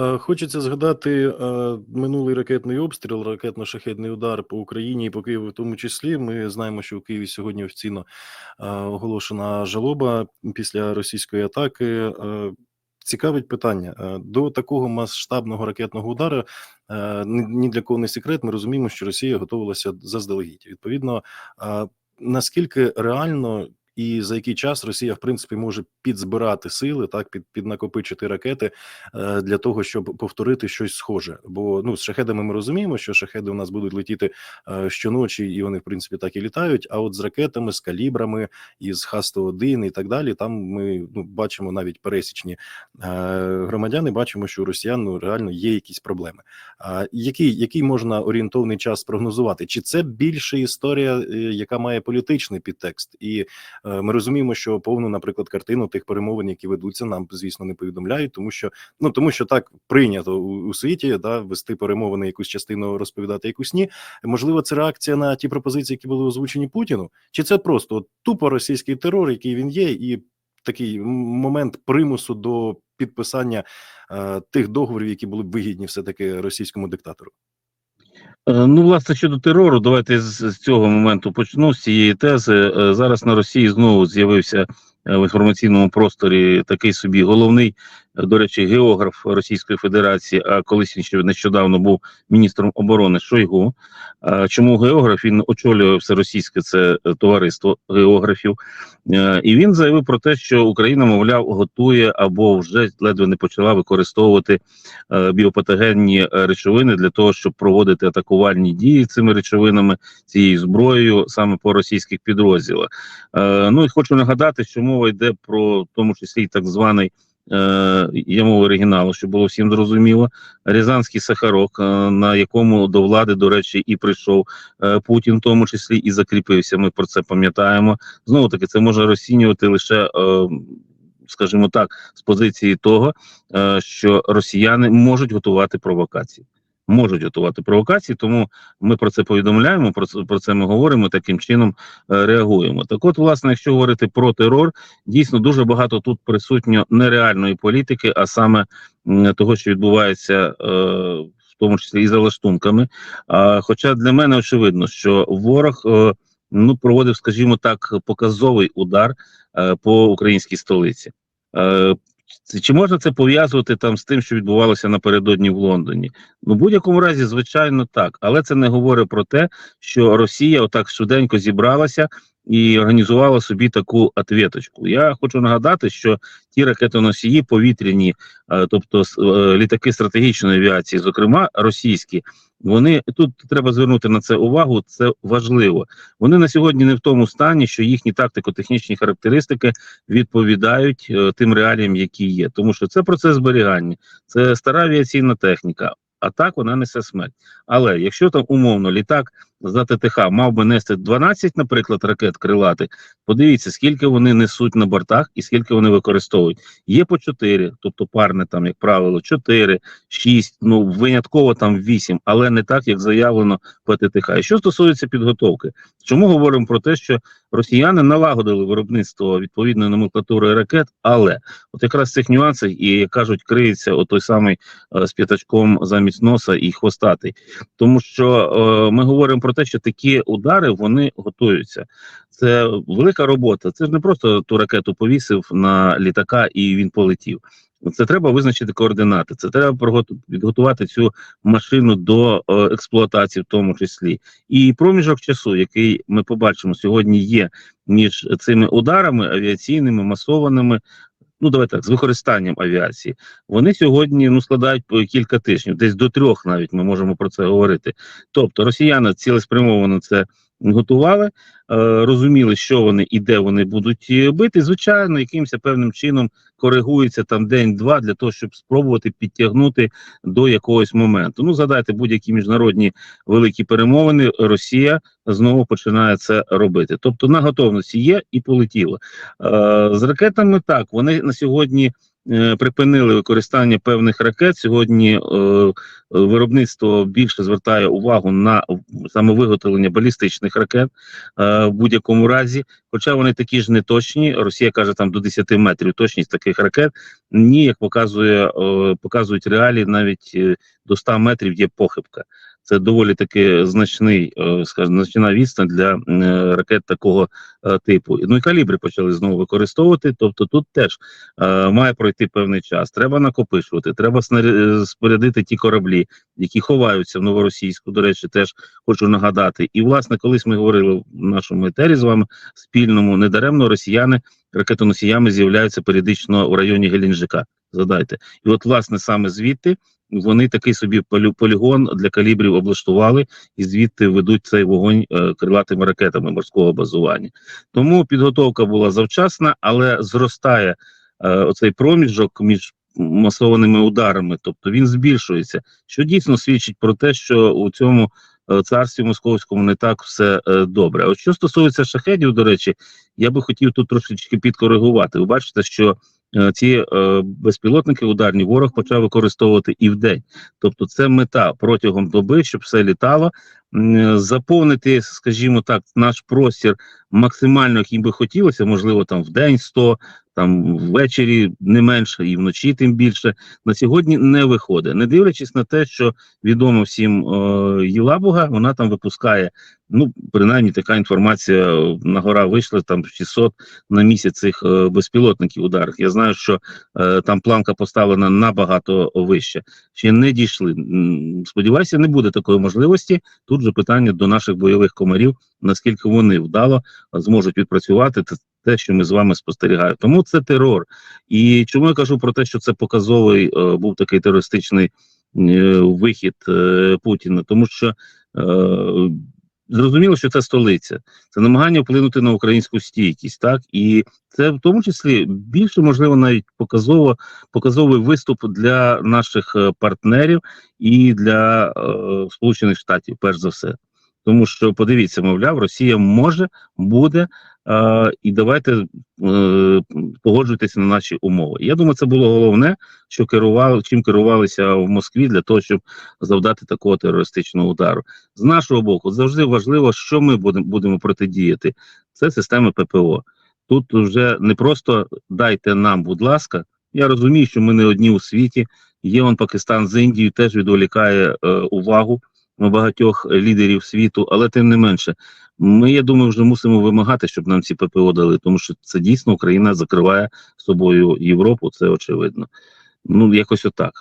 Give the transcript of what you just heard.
Е, Хочеться згадати е, минулий ракетний обстріл, ракетно-шахедний удар по Україні і по Києву, в тому числі. Ми знаємо, що в Києві сьогодні офіційно е, оголошена жалоба після російської атаки. Цікавить питання до такого масштабного ракетного удару. Ні для кого не секрет. Ми розуміємо, що Росія готувалася заздалегідь. Відповідно, наскільки реально і за який час Росія в принципі може підзбирати сили, так під піднакопичити ракети е, для того, щоб повторити щось схоже. Бо ну з шахедами ми розуміємо, що шахеди у нас будуть летіти е, щоночі, і вони в принципі так і літають. А от з ракетами, з калібрами, із Х-101 і так далі, там ми ну бачимо навіть пересічні е, громадяни. Бачимо, що у росіян ну, реально є якісь проблеми. А який, який можна орієнтовний час прогнозувати? Чи це більше історія, яка має політичний підтекст? І ми розуміємо, що повну, наприклад, картину тих перемовин, які ведуться, нам звісно не повідомляють, тому що ну тому, що так прийнято у, у світі, да вести перемовини, якусь частину розповідати, якусь ні. Можливо, це реакція на ті пропозиції, які були озвучені Путіну, чи це просто от, тупо російський терор, який він є, і такий момент примусу до підписання е, тих договорів, які були б вигідні, все таки російському диктатору. Е, Ну, власне, щодо терору, давайте з, з цього моменту почну з цієї тези. Е, Зараз на Росії знову з'явився е, в інформаційному просторі такий собі головний, до речі, географ Російської Федерації, а колись ще нещодавно був міністром оборони Шойгу. Чому географ? Він очолює все російське це товариство географів, Е, і він заявив про те, що Україна, мовляв, готує або вже ледве не почала використовувати е, біопатогенні речовини для того, щоб проводити атакувальні дії цими речовинами, цією зброєю саме по російських підрозділах. Е, ну і хочу нагадати, що мова йде про в тому числі так званий. Е, мова оригіналу, щоб було всім зрозуміло. Рязанський Сахарок, е, на якому до влади, до речі, і прийшов е, Путін, в тому числі і закріпився. Ми про це пам'ятаємо. Знову таки, це може розцінювати лише, скажімо так, з позиції того, що росіяни можуть готувати провокації. Можуть готувати провокації, тому ми про це повідомляємо. Про це про це ми говоримо. Таким чином е, реагуємо. Так, от, власне, якщо говорити про терор, дійсно дуже багато тут присутньо нереальної політики, а саме того, що відбувається, е, в тому числі і за лаштунками. А, хоча для мене очевидно, що ворог е, ну проводив, скажімо так, показовий удар е, по українській столиці. Е, чи можна це пов'язувати там з тим, що відбувалося напередодні в Лондоні? Ну, в будь-якому разі, звичайно, так, але це не говорить про те, що Росія отак швиденько зібралася і організувала собі таку ответочку. Я хочу нагадати, що ті ракетоносії повітряні, е, тобто е, літаки стратегічної авіації, зокрема російські, вони тут треба звернути на це увагу. Це важливо. Вони на сьогодні не в тому стані, що їхні тактико-технічні характеристики відповідають е, тим реаліям, які є, тому що це процес зберігання, це стара авіаційна техніка. А так вона несе смерть. Але якщо там умовно літак з АТТХ мав би нести 12, наприклад, ракет крилатих, подивіться, скільки вони несуть на бортах і скільки вони використовують. Є по 4, тобто парне там, як правило, 4, 6, ну винятково там 8, але не так, як заявлено по ТТХ. І що стосується підготовки, чому говоримо про те, що росіяни налагодили виробництво відповідної номенклатури ракет, але от якраз в цих нюансах і як кажуть, криється отой самий е, з п'ятачком замість носа і хвостатий, тому що е, ми говоримо про те, що такі удари вони готуються. Це велика робота. Це ж не просто ту ракету повісив на літака і він полетів. Це треба визначити координати. Це треба підготувати цю машину до е, експлуатації, в тому числі, і проміжок часу, який ми побачимо сьогодні, є між цими ударами авіаційними, масованими. Ну, давайте так, з використанням авіації. Вони сьогодні ну складають по кілька тижнів, десь до трьох навіть ми можемо про це говорити. Тобто росіяни цілеспрямовано це готували, е, розуміли, що вони і де вони будуть е, бити. Звичайно, якимось певним чином коригується там день-два для того, щоб спробувати підтягнути до якогось моменту. Ну, згадайте будь-які міжнародні великі перемовини. Росія знову починає це робити. Тобто на готовності є і полетіло. Е, з ракетами так вони на сьогодні припинили використання певних ракет. Сьогодні е, е, виробництво більше звертає увагу на саме виготовлення балістичних ракет е, в будь-якому разі. Хоча вони такі ж не точні. Росія каже там до 10 метрів точність таких ракет. Ні, як показує е, показують реалії, навіть е, до 100 метрів є похибка. Це доволі таки значний, е, скажімо, значна відстань для е, ракет такого е, типу. Ну і калібри почали знову використовувати. Тобто тут теж має пройти певний час. Треба накопичувати, треба спорядити ті кораблі, які ховаються в новоросійську. До речі, теж хочу нагадати. І власне, колись ми говорили в нашому етері з вами спільному, недаремно росіяни ракетоносіями з'являються періодично в районі Геленджика. Згадайте, і от власне саме звідти. Вони такий собі полігон для калібрів облаштували і звідти ведуть цей вогонь е, крилатими ракетами морського базування. Тому підготовка була завчасна, але зростає е, оцей проміжок між масованими ударами, тобто він збільшується, що дійсно свідчить про те, що у цьому е, царстві московському не так все добре. А От що стосується шахедів, до речі, я би хотів тут трошечки підкоригувати. Ви бачите, що ці е, безпілотники ударні ворог почав використовувати і вдень. Тобто, це мета протягом доби, щоб все літало, м, заповнити, скажімо так, наш простір максимально, яким би хотілося, можливо, там в день 100, там ввечері не менше, і вночі тим більше. На сьогодні не виходить, не дивлячись на те, що відомо всім е, Єлабуга, вона там випускає. Ну, принаймні, така інформація е, на гора вийшла там 600 на місяць цих е, безпілотників ударних. Я знаю, що е, там планка поставлена набагато вище. Ще не дійшли. Сподіваюся, не буде такої можливості. Тут же питання до наших бойових комарів, наскільки вони вдало е, зможуть відпрацювати те- що ми з вами спостерігаємо. Тому це терор. І чому я кажу про те, що це показовий е, був такий терористичний е, вихід е, Путіна, тому що зрозуміло, що це столиця, це намагання вплинути на українську стійкість, так і це в тому числі більше можливо навіть показово показовий виступ для наших партнерів і для е, Сполучених Штатів, перш за все. Тому що подивіться, мовляв, Росія може, буде, е, і давайте е, погоджуйтеся на наші умови. Я думаю, це було головне, що керували, чим керувалися в Москві для того, щоб завдати такого терористичного удару. З нашого боку, завжди важливо, що ми будемо будемо протидіяти. Це системи ППО. Тут вже не просто дайте нам, будь ласка. Я розумію, що ми не одні у світі. Є он Пакистан з Індією, теж відволікає е, увагу багатьох лідерів світу, але тим не менше, ми, я думаю, вже мусимо вимагати, щоб нам ці ППО дали, тому що це дійсно Україна закриває собою Європу, це очевидно. Ну, якось отак.